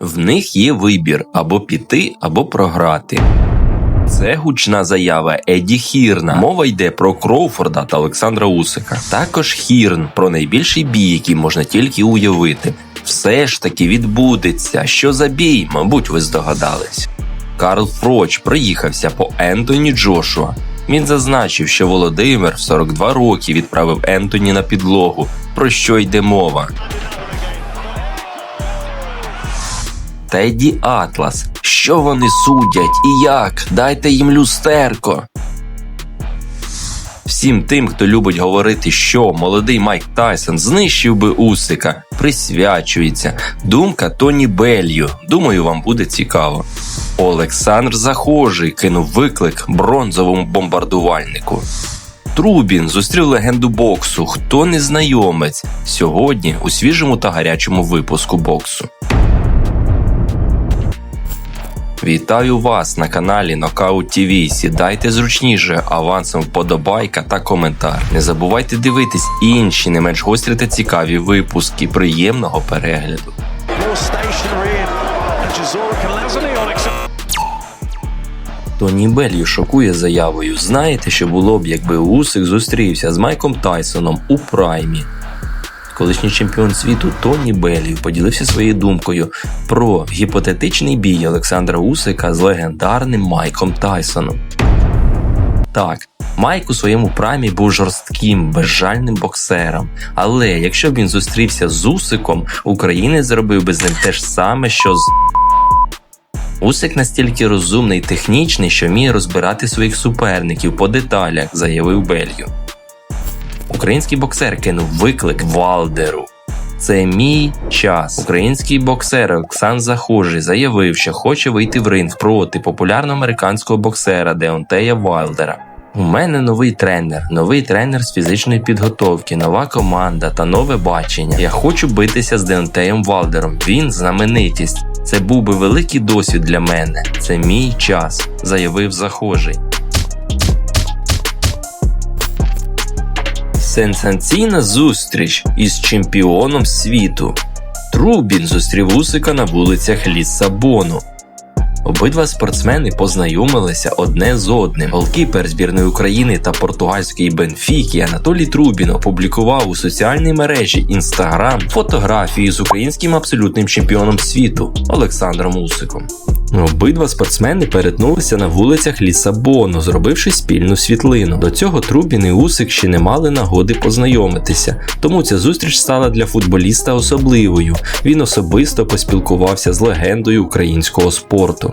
В них є вибір або піти, або програти. Це гучна заява Еді Хірна. Мова йде про Кроуфорда та Олександра Усика. Також Хірн про найбільший бій, який можна тільки уявити. Все ж таки відбудеться. Що за бій, мабуть, ви здогадались. Карл Фроч проїхався по Ентоні Джошуа. Він зазначив, що Володимир в 42 роки відправив Ентоні на підлогу. Про що йде мова? Теді Атлас. Що вони судять і як? Дайте їм люстерко. Всім тим, хто любить говорити, що молодий Майк Тайсон знищив би Усика, присвячується думка Тоні Беллю. Думаю, вам буде цікаво. Олександр Захожий кинув виклик бронзовому бомбардувальнику. Трубін зустрів легенду боксу. Хто не знайомець сьогодні у свіжому та гарячому випуску боксу. Вітаю вас на каналі Knockout TV. Сідайте зручніше, авансом вподобайка та коментар. Не забувайте дивитись інші не менш гострі та цікаві випуски. Приємного перегляду. Тоні Беллю шокує заявою. Знаєте, що було б, якби Усик зустрівся з Майком Тайсоном у праймі. Колишній чемпіон світу Тоні Беллю поділився своєю думкою про гіпотетичний бій Олександра Усика з легендарним Майком Тайсоном. Так, Майк у своєму праймі був жорстким, безжальним боксером. Але якщо б він зустрівся з Усиком, українець зробив би з ним те ж саме, що з Усик настільки розумний і технічний, що вміє розбирати своїх суперників по деталях, заявив Белью. Український боксер кинув виклик Валдеру. Це мій час. Український боксер Олександр Захожий заявив, що хоче вийти в ринг проти популярного американського боксера Деонтея Вайлдера. У мене новий тренер, новий тренер з фізичної підготовки, нова команда та нове бачення. Я хочу битися з Деонтеєм Валдером. Він знаменитість. Це був би великий досвід для мене. Це мій час, заявив Захожий. Сенсаційна зустріч із чемпіоном світу. Трубін зустрів Усика на вулицях Ліссабону. Обидва спортсмени познайомилися одне з одним. Голкіпер збірної України та португальської Бенфіки Анатолій Трубін опублікував у соціальній мережі Instagram фотографії з українським абсолютним чемпіоном світу Олександром Усиком. Обидва спортсмени перетнулися на вулицях Лісабону, зробивши спільну світлину. До цього Трубін і Усик ще не мали нагоди познайомитися, тому ця зустріч стала для футболіста особливою. Він особисто поспілкувався з легендою українського спорту.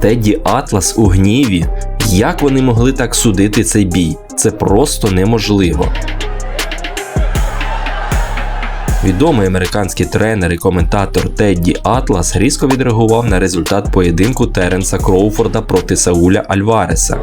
Теді Атлас у гніві. Як вони могли так судити цей бій? Це просто неможливо. Відомий американський тренер і коментатор Тедді Атлас різко відреагував на результат поєдинку Теренса Кроуфорда проти Сауля Альвареса.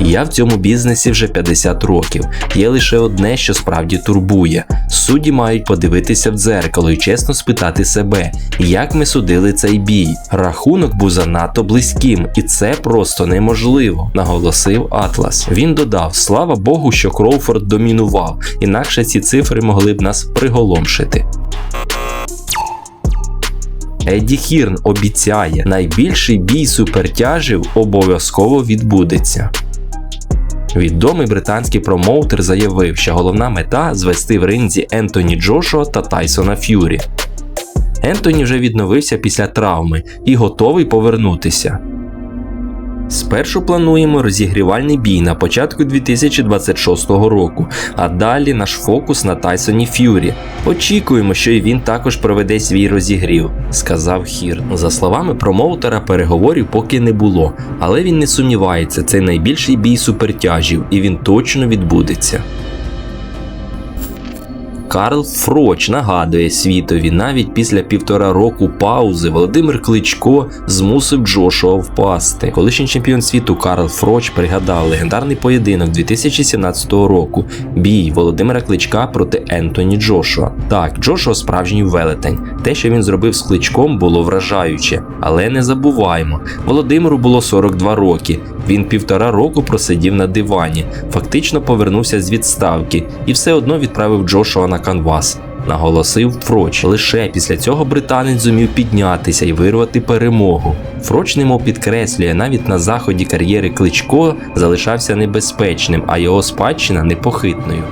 Я в цьому бізнесі вже 50 років. Є лише одне, що справді турбує. Судді мають подивитися в дзеркало і чесно спитати себе, як ми судили цей бій. Рахунок був занадто близьким, і це просто неможливо, наголосив Атлас. Він додав: слава Богу, що Кроуфорд домінував, інакше ці цифри могли б нас приголомшити. Едді Хірн обіцяє, найбільший бій супертяжів обов'язково відбудеться. Відомий британський промоутер заявив, що головна мета звести в ринзі Ентоні Джошуа та Тайсона Ф'юрі. Ентоні вже відновився після травми і готовий повернутися. Спершу плануємо розігрівальний бій на початку 2026 року, а далі наш фокус на Тайсоні Ф'юрі. Очікуємо, що і він також проведе свій розігрів, сказав Хір. За словами промоутера, переговорів поки не було, але він не сумнівається, це найбільший бій супертяжів, і він точно відбудеться. Карл Фроч нагадує світові, навіть після півтора року паузи Володимир Кличко змусив Джошуа впасти. Колишній чемпіон світу Карл Фроч пригадав легендарний поєдинок 2017 року. Бій Володимира Кличка проти Ентоні Джошуа. Так, Джошуа справжній велетень. Те, що він зробив з кличком, було вражаюче. Але не забуваємо, Володимиру було 42 роки. Він півтора року просидів на дивані, фактично повернувся з відставки і все одно відправив Джошуа на канвас. наголосив Фроч. Лише після цього британець зумів піднятися і вирвати перемогу. Фроч немов підкреслює, навіть на заході кар'єри Кличко залишався небезпечним, а його спадщина непохитною.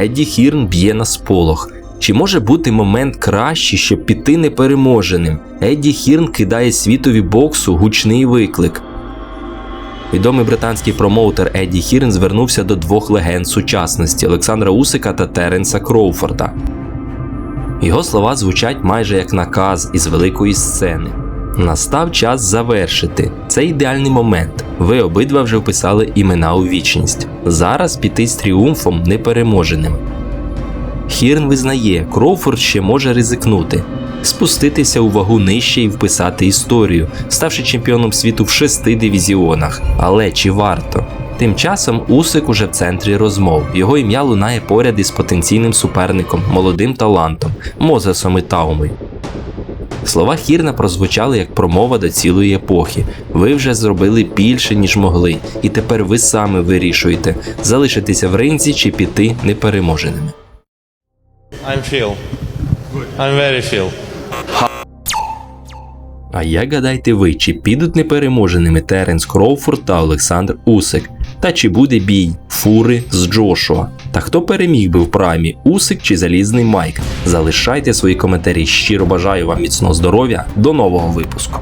Едді Хірн б'є на сполох. Чи може бути момент кращий, щоб піти непереможеним? Едді Хірн кидає світові боксу гучний виклик. Відомий британський промоутер Едді Хірн звернувся до двох легенд сучасності Олександра Усика та Теренса Кроуфорда. Його слова звучать майже як наказ із великої сцени. Настав час завершити. Це ідеальний момент. Ви обидва вже вписали імена у вічність. Зараз піти з тріумфом непереможеним. Хірн визнає, Кроуфорд ще може ризикнути, спуститися у вагу нижче і вписати історію, ставши чемпіоном світу в шести дивізіонах. Але чи варто? Тим часом Усик уже в центрі розмов. Його ім'я лунає поряд із потенційним суперником, молодим талантом Мозесом і Таумою. Слова Хірна прозвучали як промова до цілої епохи. Ви вже зробили більше, ніж могли, і тепер ви саме вирішуєте, залишитися в ринзі чи піти непереможеними. I'm Phil. I'm very Phil. А як гадайте ви, чи підуть непереможеними Теренс Кроуфорд та Олександр Усик? Та чи буде бій фури з Джошуа? Та хто переміг би в праймі Усик чи Залізний Майк? Залишайте свої коментарі. Щиро бажаю вам міцного здоров'я. До нового випуску.